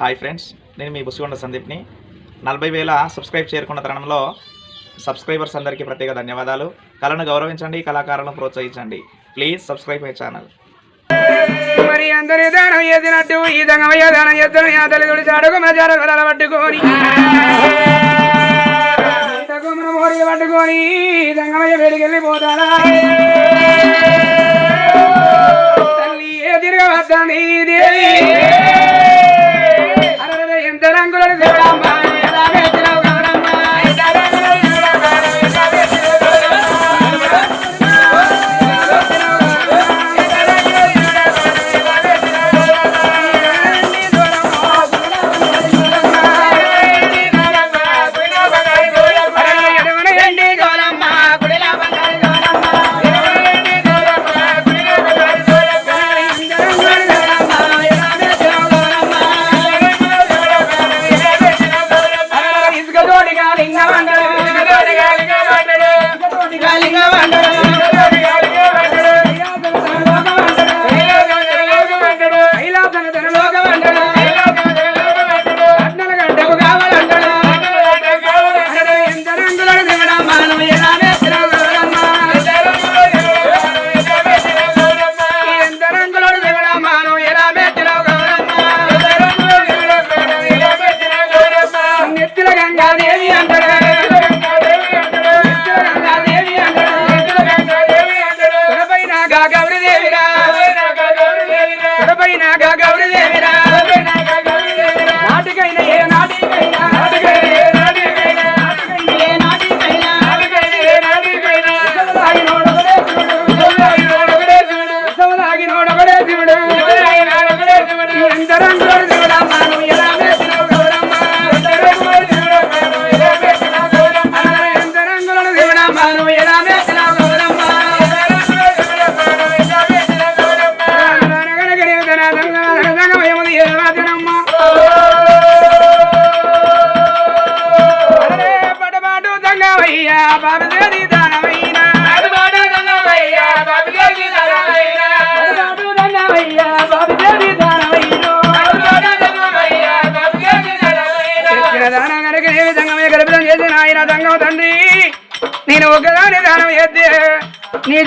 Hi friends నేను మీ బుసిగొండ సందీప్ని. నలభై వేల సబ్స్క్రైబ్ చేరుకున్న తరుణంలో సబ్స్క్రైబర్స్ అందరికీ ప్రత్యేక ధన్యవాదాలు. కళను గౌరవించండి కళాకారులను ప్రోత్సహించండి. Please subscribe my channel. మరి అందరి దానం చేసినట్టు ఈ దంగమయ్య దానం చేస్తాను యా తల్లిదుడి చాడుకు మజార వరాల పట్టుకొని. మన మోరి పట్టుకొని దంగమయ్య వెలికెళ్ళిపోతాడా తల్లి ఏ తిరగవద్దని దేవి?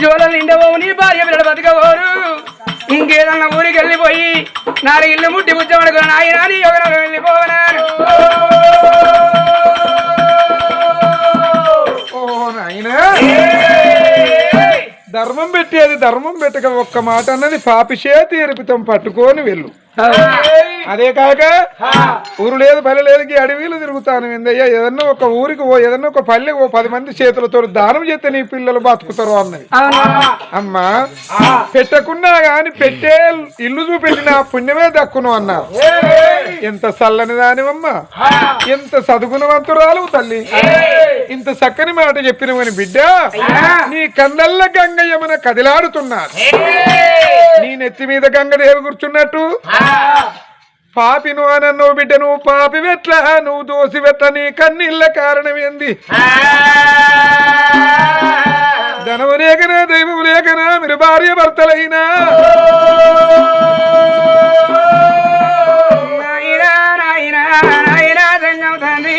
జోలలు నిండవో నీ భార్య పిల్లలు బతకవోరు. ఇంకేదన్నా ఊరికి వెళ్ళిపోయి నాలుగు ఇల్లు ముట్టి ముచ్చమడుకుని ఆయన నీ యోగంలో వెళ్ళిపోవనాను ధర్మం పెట్టేది ధర్మం పెట్టక ఒక్క మాట అన్నది పాపిషే తీర్పితం పట్టుకొని వెళ్ళు. అదే కాక ఊరు లేదు పల్లె లేదు అడవిలు తిరుగుతాను ఏందయ్యా ఏదన్నా ఒక ఊరికి ఓ ఏదన్నా ఒక పల్లె ఓ పది మంది చేతులతో దానం చేస్తే నీ పిల్లలు బతుకుతారు అన్నది. అమ్మా పెట్టకున్నా గాని పెట్టే ఇల్లు చూపెట్టిన పుణ్యమే దక్కును అన్నారు. ఎంత చల్లని దానివమ్మా. ఎంత సదుగుణవంతురాలు తల్లి. ఇంత చక్కని మాట చెప్పినవని బిడ్డ నీ కన్నల్ల గంగయ్యమన కదిలాడుతున్నారు. నీ నెత్తి మీద గంగదేవి కూర్చున్నట్టు. పాపిను అనన్నావు బిడ్డ నువ్వు పాపి వెట్ల నువ్వు దోసి వెట్ల నీ కన్నీళ్ళ కారణం ఏంది? ధనము లేకనా దైవము లేకనా మీరు భార్య భర్తలైనా? నాయనా నాయనా నాయనా తండ్రి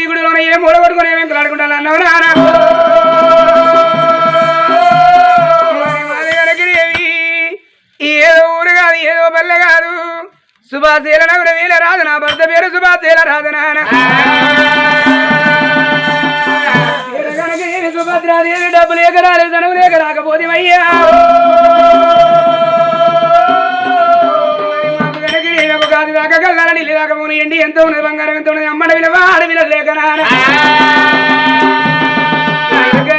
ఈ గుడిలో ఏ మూల కొట్టుకుని ఏమేం కలాడుకుంటాను అన్నవు నాన్న ఏదో ఊరు కాదు ఏదో పల్లె కాదు. సుభాశీల నగర వీల రాదు నా భర్త పేరు సుభాశీల రాదు నాన్న కనుక సుభద్రాదేవి డబ్బు లేక రాలేదు ధనం లేక రాకపోతే అయ్యా దాకా కల్లాల నీళ్ళు దాకపోను ఎంత ఉన్నది బంగారం ఎంత ఉన్నది అమ్మడ విలువ ఆడ విలువ లేక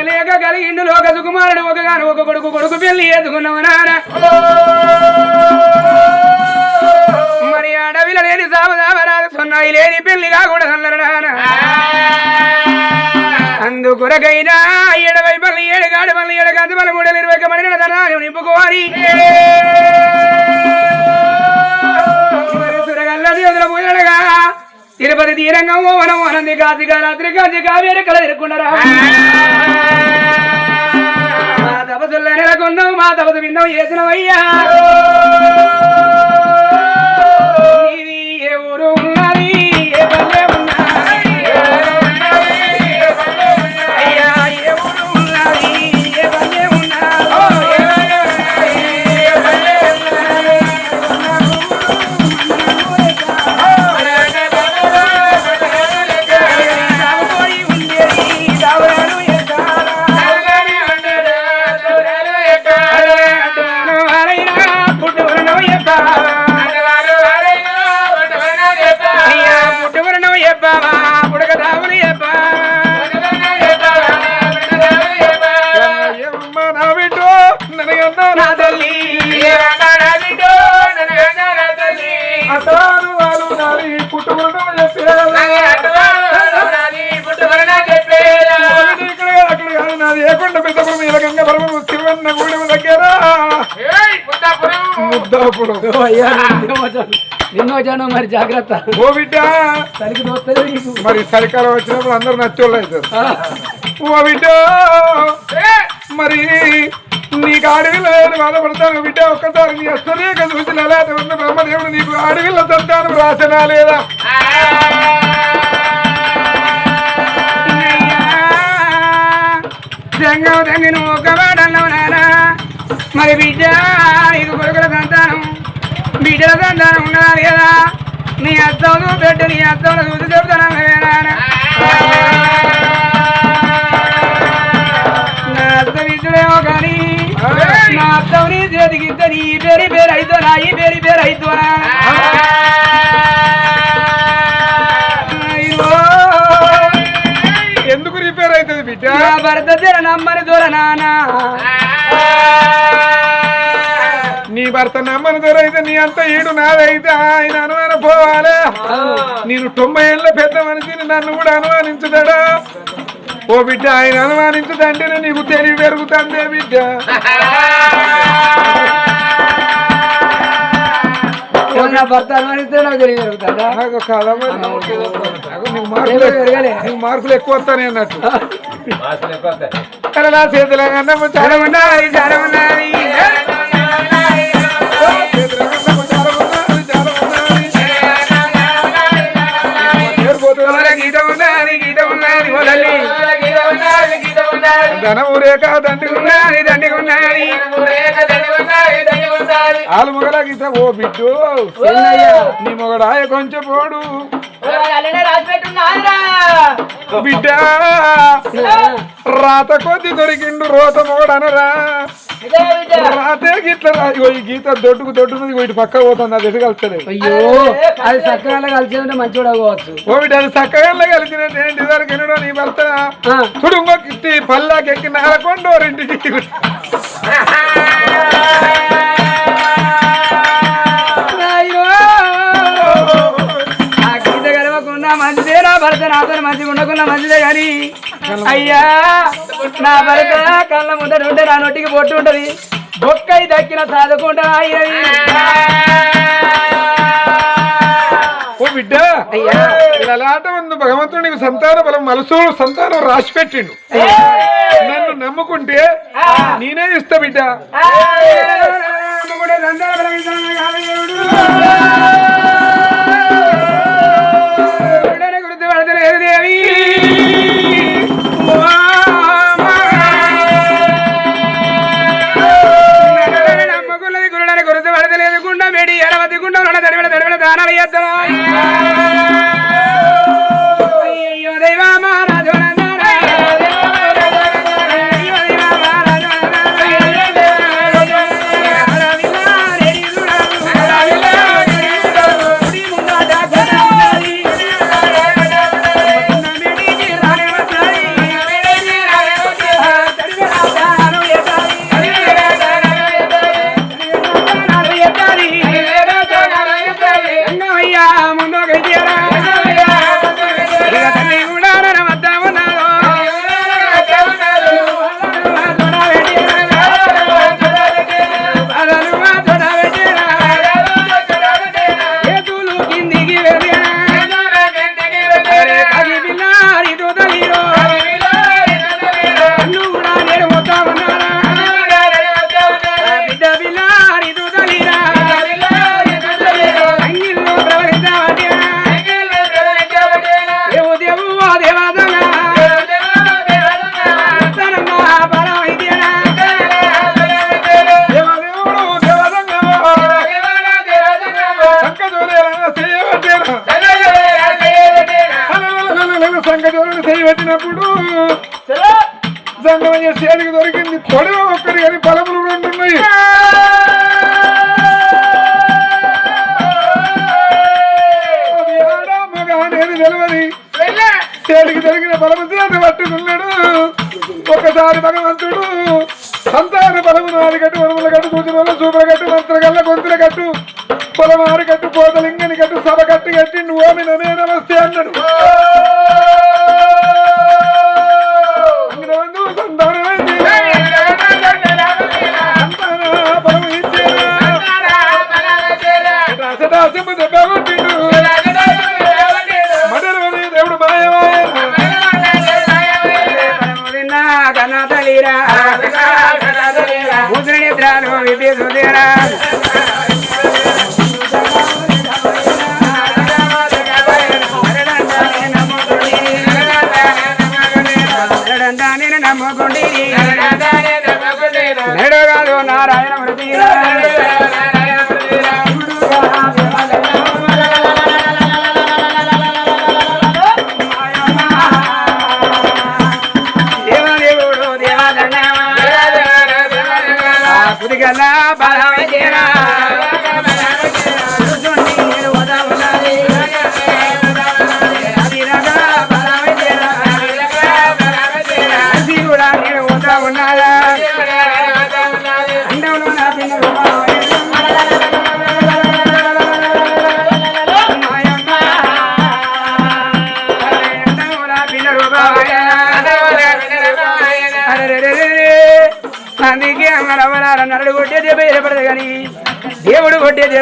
లేక కలిగిండు లోక సుకుమారుడు ఒక గాను ఒక కొడుకు కొడుకు పెళ్ళి ఎదుకున్నావు నాన్న మరి అడవిల లేని సామదామరాలు సొన్నాయి లేని పెళ్ళి కాకూడదు అన్నారు నాన్న అందుకొరకైనా ఎడవై పల్లి ఏడుగాడు పల్లి ఏడగాది పల్లి మూడు ఇరవై మడిన ధనాన్ని నింపుకోవాలి. సురగల్లది తిరుపతి తీరంగం ఓవనం అనంది కాశీ రాత్రి కాశీ కావేరి కల తిరుక్కున్నారా తపసుల్లో నెలకొన్నావు మా తపసు విందాం చేసినవయ్యా గూడెం దగ్గర. ముద్దాపురం. నిన్ను వచ్చాను మరి జాగ్రత్త. ఓ బిడ్డ. మరి చలికాలం వచ్చినప్పుడు అందరు నచ్చోళ్ళు అవుతారు. ఓ బిడ్డ. మరి నీకు అడవిలో బాధపడతాను బిడ్డ ఒక్కసారి నీ అస్తరేక చూసి అలాంటి ఉన్న బ్రహ్మదేవుడు నీకు అడవిలో సంతానం రాసనా లేదా? సంగం తంగిన ఒక వాడన్నావు నానా మరి బిడ్డ నీకు కొడుకుల సంతానం. బిడ్డల సంతానం ఉండాలి కదా. నీ అత్తం పెట్టు నీ అత్తం చూసి చెప్తాను నా కానీ నా నీ చేతికి ఇస్తే నీ పేరు పేరు అయితో నా ఈ పేరు పేరు అయితోనా భర్త నమ్మని దూర నానా నీ భర్త నమ్మని దొరైతే నీ అంత ఈడు నాదైతే ఆయన అనుమానం పోవాలి. నేను తొంభై ఏళ్ళ పెద్ద మనిషిని నన్ను కూడా అనుమానించుతాడా ఓ బిడ్డ ఆయన అనుమానించదంటేనే నీకు తెలివి పెరుగుతుంది బిడ్డ. నా భర్త అనుమానిస్తే నాకు నీకు మార్కులు ఎక్కువ వస్తానే అన్నట్టు. కరలా చేతుల చాలా ఉన్నది చాలా ఉన్నది ధనము రేఖ దండి ఉన్నది దండిగా ఉన్నది ఆలు ఓ బిడ్డు నీ మొగడాయ కొంచెం పోడు. బిడ్డ రాత కొద్ది దొరికిండు రోత మొగడనరా. రాతే గిట్ల ఇగో ఈ గీత దొడ్డుకు దొడ్డున్నది ఇటు పక్క పోతుంది అది ఎటు కలుస్తలేదు. అయ్యో అది చక్కగా కలిసి ఉంటే మంచి ఓ బిడ్డ అది చక్కగా కలిసినట్టు ఏంటి వరకు ఎన్నడో నీ భర్త చూడు ఇంకొక పల్లాకెక్కి నాలకొండో రెండింటికి నాతో మంచిగా ఉండకుండా మంచిదే కానీ అయ్యా నా భర్త కళ్ళ ముందర ఉంటే నా నొట్టికి పొట్టు ఉంటది. బొక్కై దక్కిన చదువుకుంటా అయ్యది ఓ బిడ్డ ఉంది భగవంతుడు నీకు సంతాన బలం మనసు సంతానం రాసి పెట్టిండు. నన్ను నమ్ముకుంటే నేనే ఇస్తా బిడ్డ. దానాలు చేద్దాం. తెలియని తేలికి జరిగిన బలవంతుని పట్టుకున్నాడు. ఒకసారి భగవంతుడు సంతాన బలము నారి కట్టు వనముల కట్టు కూతురు చూపుల కట్టు మంత్ర గల్ల గొంతుల కట్టు పొలమారి కట్టు పోతలింగని కట్టు సభ కట్టు కట్టి నువ్వు నమస్తే అన్నాడు.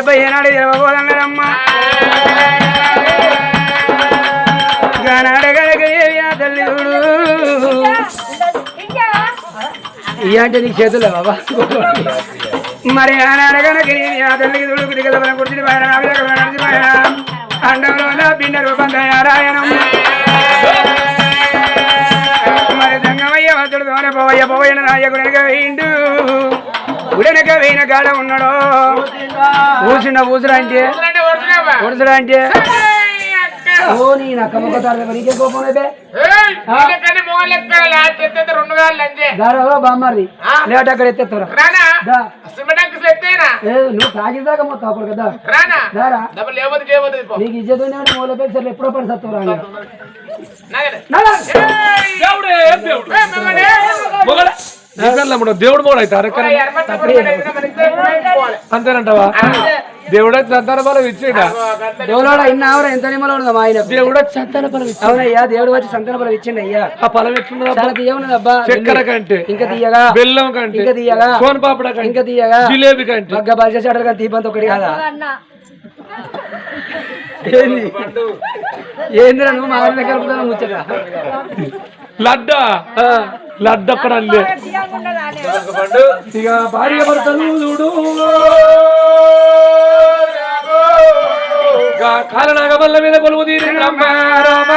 కొట్టే ఏనాడు తెలవబోదన్నారమ్మా గానాడగడగ తల్లి చూడు. ఇయ్య నీ చేతులే బాబా. మరి ఆనాడగనకి తల్లికి దుడుకు దిగల కుర్చీ పైన నడిచి పైన అండంలో పిండ రూపం మరి దోన పోవయ్య పోవయ్య గుడనక వేయిన కాడ ఉన్నాడు? ఊసిన ఊసురా అంటే? ఊసురా అంటే? ఓ నీ నక్క ముక్క తారద నీకే కోపం అయితే? గారో బామ్మారి లేట్ అక్కడ ఎత్తేస్తారా. దా. ఏ, నువ్వు తాగి దాకా మొత్తం అప్పుడు కదా. దారా. నీకు ఇజ్జత్ ఉన్నాడు మూల పేరు ఎప్పుడో పడి సత్తురా దేవుడు మోడు అవుతారు అంతేనంటావా దేవుడు సంతాన బలం ఇచ్చిండ? దేవుడా ఇన్న ఆవరా ఎంత నిమ్మలో ఆయన దేవుడు సంతాన బలం ఇచ్చి అవునయ్యా దేవుడు వచ్చి సంతాన బలం ఇచ్చిండు అయ్యా? ఆ తీయవున్నది అబ్బా. చక్కెర కంటే ఇంకా తీయగా బెల్లం కంటే ఇంకా తీయగా సోన్ పాపడ కంటే ఇంకా తీయగా జిలేబీ కంటే. బగ్గ బాజ చాటలు కానీ దీపంత ఒకటి కాదా? ఏంది? ఏందిరా నువ్వు మా దగ్గర ముచ్చట? లడ్డ? లడ్డ అక్కడ ఇక భార్య భర్తలు చూడు. కాలనాగమల్ల మీద కొలువు తీరి రామ రామ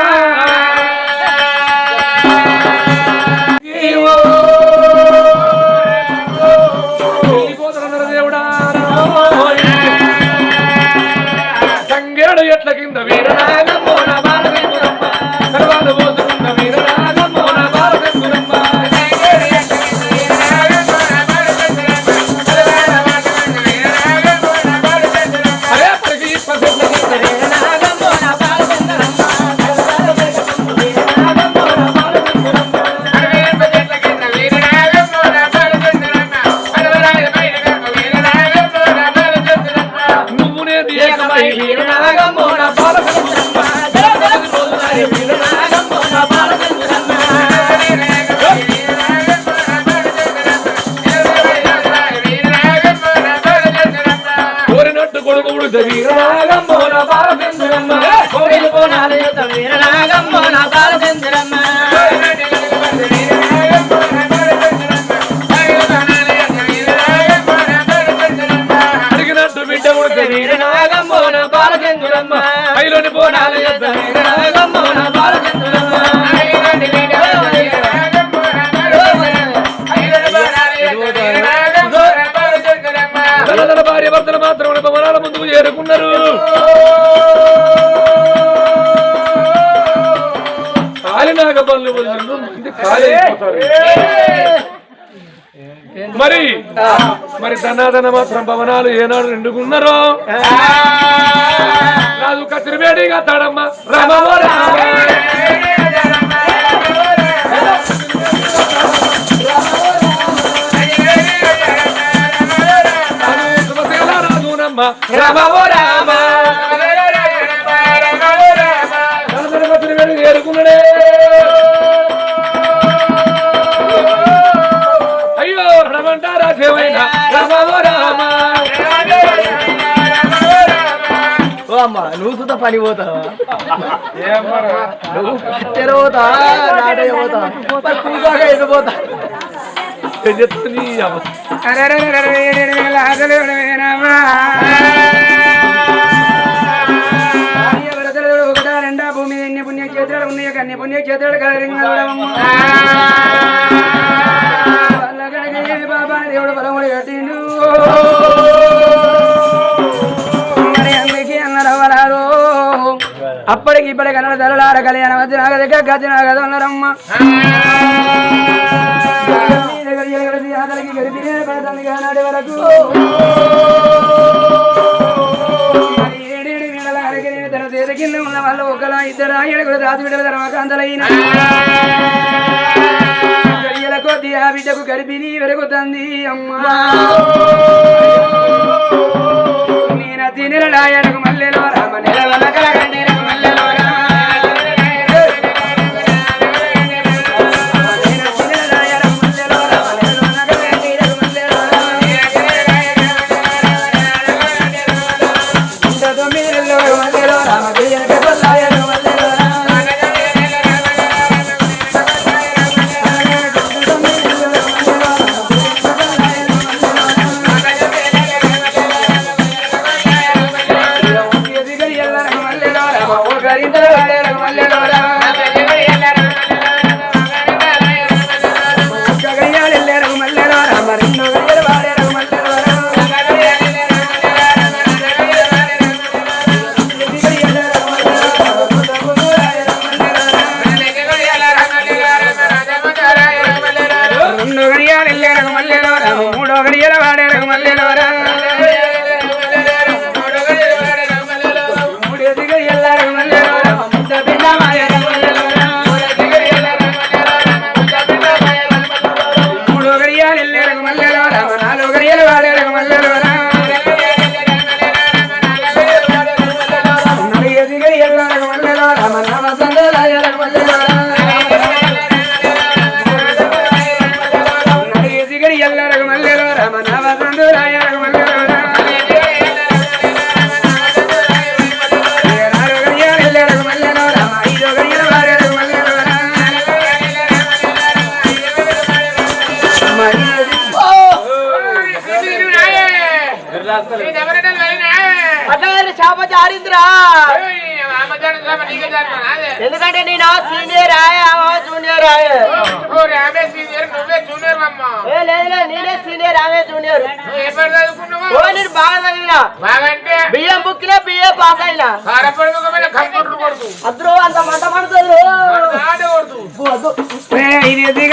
తన భార్య భర్తలు మాత్రం భవనాల ముందుకు చేరుకున్నారు. కాలినాగ పనులు. మరి మరి ధనాధన మాత్రం భవనాలు ఏనాడు నిండుకున్నారో? రాజు కత్తిరివేడిగా తాడమ్మ. రామో రామ. రామ ఓ రామ గణపతి వేడు ఏరుకున్నాడే అయ్యో రణమంటారా సేవైనా రామ ఓ రామ ఓ అమ్మ నువ్వు సుత పని పోతావా ఏమరా? నువ్వు పోతా నాటే పోతా పోతా ఏం చెప్తుంది నీ భూమి ఎన్ని పుణ్యక్షేత్రాలు ఉన్నాయి కన్ని పుణ్యక్షేత్రాలు కలిగి బాబా దేవుడు బలముడు కట్టిండు మరి అందుకే అప్పటికి ఇప్పటికి అన్న తెరలార కళ్యాణ మధ్య నాగ దగ్గర గజ నాగ పడతాను వరకు ఏడేడు అరగిరి తన ఉన్న వాళ్ళు ఒకలా ఇద్దరు ఏడుగురు రాజు బిడ్డల గడియల కొద్ది ఆ బిడ్డకు గడిపిని వెరుగుతుంది అమ్మా నేను తినల మల్లెలో రామ నెల కలగండిరకు మల్లెలో ఎందుకంటే నేను సీనియర్ ఆయా జూనియర్ ఆయా. ఏ లేదు నేనే సీనియర్ ఆమె జూనియర్ ఓ నేను బాగా చదివినా. బియ్యం బుక్లే బియ్యం పాస్ అయినా. అద్దరు అంత మంట పడుతుంది ఇది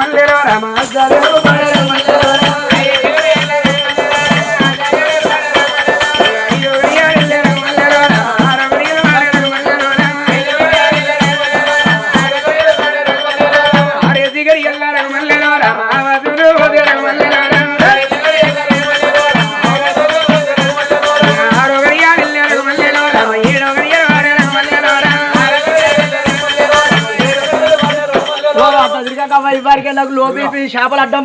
మల్లెలో రామ చేపలు అడ్డం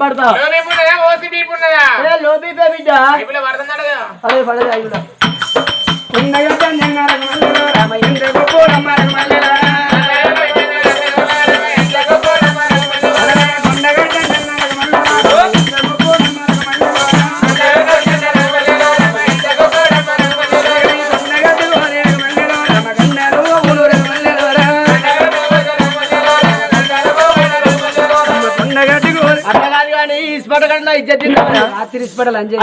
ఇస్పట కన్నా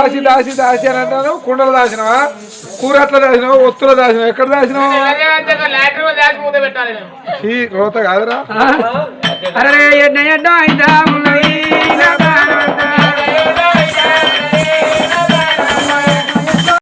దాసి దాసి దాసి అని అంటాను కుండలు దాసినవా? కూర అట్లా ఒత్తులు ఒత్తులో దాసినావా? ఎక్కడ దాసినవా? ఈ రోత కాదురా. అరే